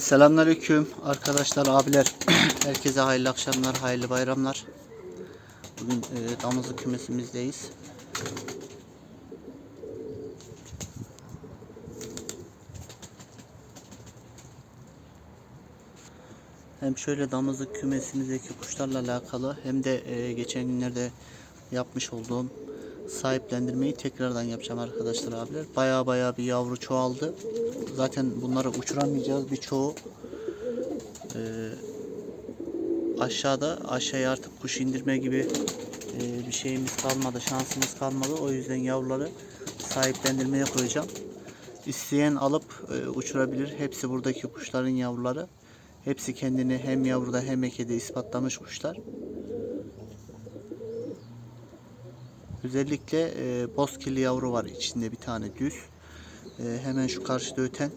Selamünaleyküm arkadaşlar, abiler. Herkese hayırlı akşamlar, hayırlı bayramlar. Bugün e, damızlık kümesimizdeyiz. Hem şöyle damızlık kümesimizdeki kuşlarla alakalı hem de e, geçen günlerde yapmış olduğum sahiplendirmeyi tekrardan yapacağım arkadaşlar abiler. Baya baya bir yavru çoğaldı. Zaten bunları uçuramayacağız birçoğu. E, aşağıda aşağıya artık kuş indirme gibi e, bir şeyimiz kalmadı, şansımız kalmadı. O yüzden yavruları sahiplendirmeye koyacağım. İsteyen alıp e, uçurabilir. Hepsi buradaki kuşların yavruları. Hepsi kendini hem yavruda hem ekede ispatlamış kuşlar. Özellikle e, bozkirli yavru var içinde bir tane düz. E, hemen şu karşıda öten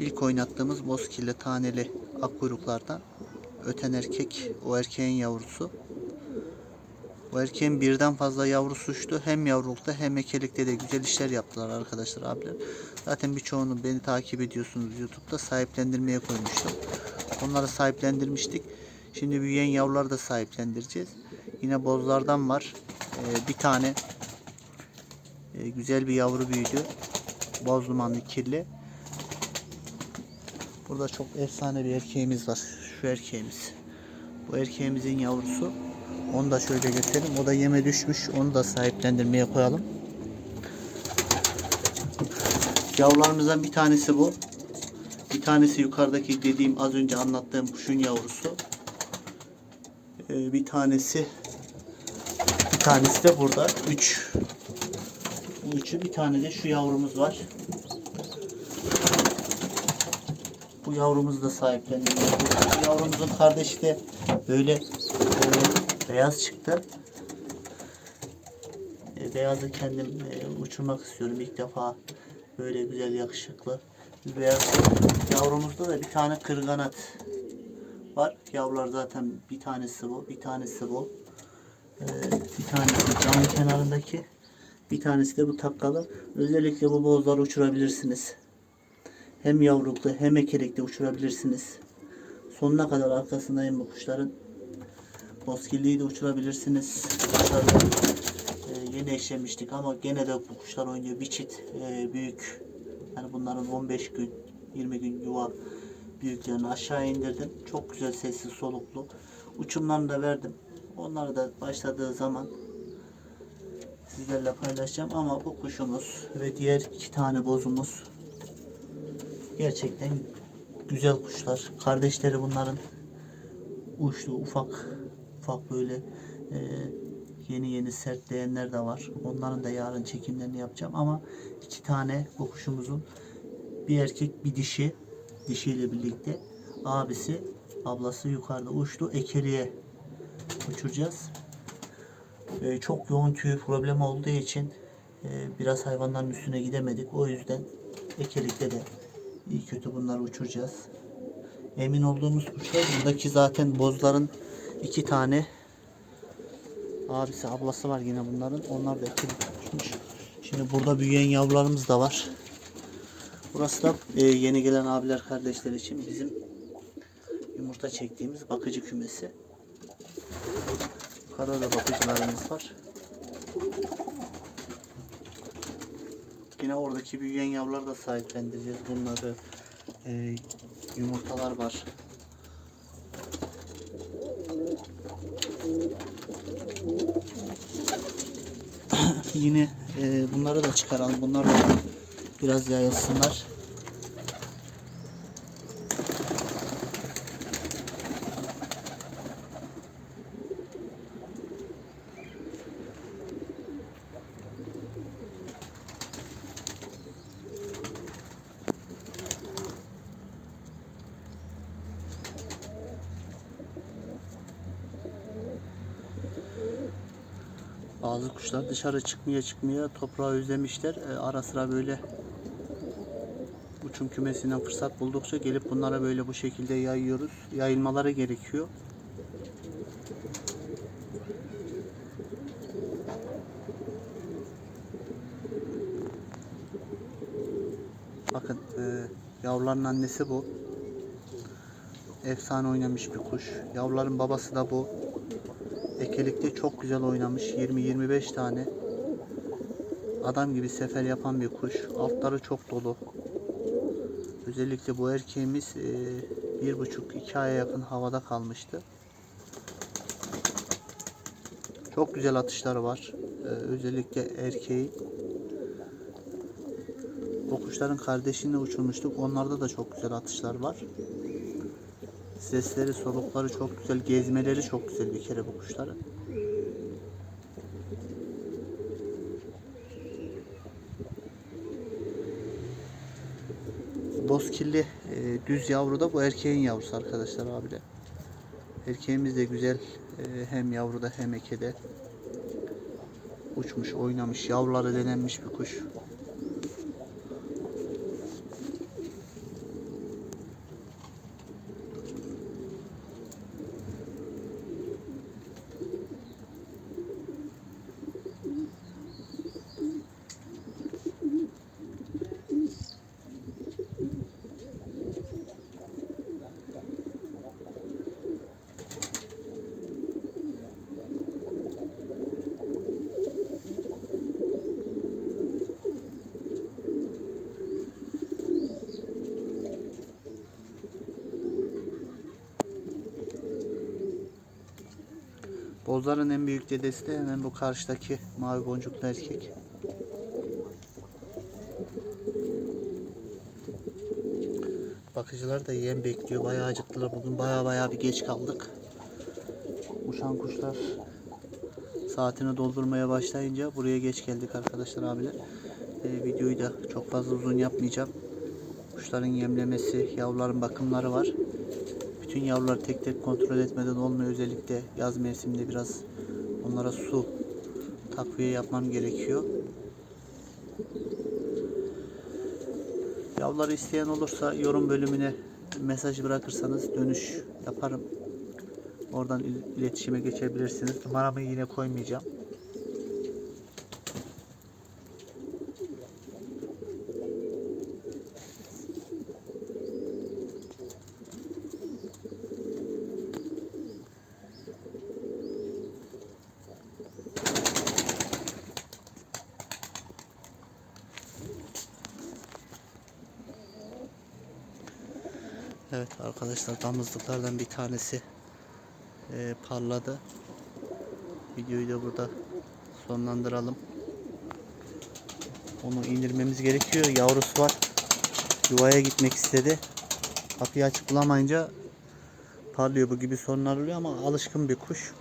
ilk oynattığımız bozkirli taneli akkuyruklardan öten erkek o erkeğin yavrusu. Bu erkeğin birden fazla yavrusu uçtu. Hem yavrulukta hem ekelikte de güzel işler yaptılar arkadaşlar abiler. Zaten birçoğunu beni takip ediyorsunuz YouTube'da sahiplendirmeye koymuştum. Onları sahiplendirmiştik. Şimdi büyüyen yavruları da sahiplendireceğiz. Yine bozlardan var. Ee, bir tane e, güzel bir yavru büyüdü. Boz dumanlı kirli. Burada çok efsane bir erkeğimiz var. Şu erkeğimiz. Bu erkeğimizin yavrusu. Onu da şöyle gösterelim. O da yeme düşmüş. Onu da sahiplendirmeye koyalım. Yavrularımızdan bir tanesi bu. Bir tanesi yukarıdaki dediğim az önce anlattığım kuşun yavrusu. Ee, bir tanesi tanesi de burada. Üç. Bu üçü bir tane de şu yavrumuz var. Bu yavrumuzu da sahiplendim. Bu yavrumuzun kardeşi de böyle e, beyaz çıktı. E, beyazı kendim e, uçurmak istiyorum ilk defa. Böyle güzel yakışıklı beyaz. Yavrumuzda da bir tane kırganat var. Yavrular zaten bir tanesi bu, bir tanesi bu. E, bir tanesi cam kenarındaki. Bir tanesi de bu takkalı. Özellikle bu bozları uçurabilirsiniz. Hem yavruklu hem ekelekli uçurabilirsiniz. Sonuna kadar arkasındayım bu kuşların. Bozkirliyi de uçurabilirsiniz. Kuşları e, yeni eşlemiştik ama gene de bu kuşlar oynuyor. Bir çift e, büyük. Yani bunların 15 gün 20 gün yuva büyüklerini aşağı indirdim. Çok güzel sessiz soluklu. Uçumlarını da verdim. Onları da başladığı zaman sizlerle paylaşacağım ama bu kuşumuz ve diğer iki tane bozumuz gerçekten güzel kuşlar. Kardeşleri bunların uçlu ufak ufak böyle e, yeni yeni sertleyenler de var. Onların da yarın çekimlerini yapacağım ama iki tane bu kuşumuzun bir erkek bir dişi dişiyle birlikte abisi ablası yukarıda uçtu ekeliğe uçuracağız. E, çok yoğun tüy problemi olduğu için e, biraz hayvanların üstüne gidemedik. O yüzden ekelikte de iyi kötü bunları uçuracağız. Emin olduğumuz kuşlar buradaki zaten bozların iki tane abisi ablası var yine bunların. Onlar da uçmuş. Şimdi burada büyüyen yavrularımız da var. Burası da e, yeni gelen abiler kardeşler için bizim yumurta çektiğimiz bakıcı kümesi. Yukarıda da bakıcılarımız var. Yine oradaki büyüyen yavruları da sahiplendireceğiz. Bunları e, yumurtalar var. Yine e, bunları da çıkaralım. Bunlar da biraz yayılsınlar. Bazı kuşlar dışarı çıkmaya çıkmaya toprağı özlemişler. E, ara sıra böyle uçum kümesinden fırsat buldukça gelip bunlara böyle bu şekilde yayıyoruz. Yayılmaları gerekiyor. Bakın e, Yavruların annesi bu. Efsane oynamış bir kuş. Yavruların babası da bu. Ekelikte çok güzel oynamış. 20-25 tane. Adam gibi sefer yapan bir kuş. Altları çok dolu. Özellikle bu erkeğimiz e, bir buçuk iki aya yakın havada kalmıştı. Çok güzel atışları var. E, özellikle erkeği. O kuşların kardeşini uçurmuştuk. Onlarda da çok güzel atışlar var. Sesleri, solukları çok güzel. Gezmeleri çok güzel bir kere bu kuşların. Bozkirli e, düz yavru da bu erkeğin yavrusu arkadaşlar abiler. Erkeğimiz de güzel e, hem yavruda hem ekede uçmuş, oynamış, yavruları denenmiş bir kuş. Bozların en büyük dedesi de hemen bu karşıdaki mavi boncuklu erkek. Bakıcılar da yem bekliyor. Bayağı acıktılar. Bugün bayağı bayağı bir geç kaldık. Uçan kuşlar saatini doldurmaya başlayınca buraya geç geldik arkadaşlar abiler. Ee, videoyu da çok fazla uzun yapmayacağım. Kuşların yemlemesi, yavruların bakımları var. Bütün yavruları tek tek kontrol etmeden olmuyor. Özellikle yaz mevsiminde biraz onlara su takviye yapmam gerekiyor. Yavruları isteyen olursa yorum bölümüne mesaj bırakırsanız dönüş yaparım. Oradan il- iletişime geçebilirsiniz. Numaramı yine koymayacağım. Evet arkadaşlar damızlıklardan bir tanesi e, parladı. Videoyu da burada sonlandıralım. Onu indirmemiz gerekiyor. Yavrusu var. Yuvaya gitmek istedi. Kapıyı açık bulamayınca parlıyor bu gibi sorunlar oluyor ama alışkın bir kuş.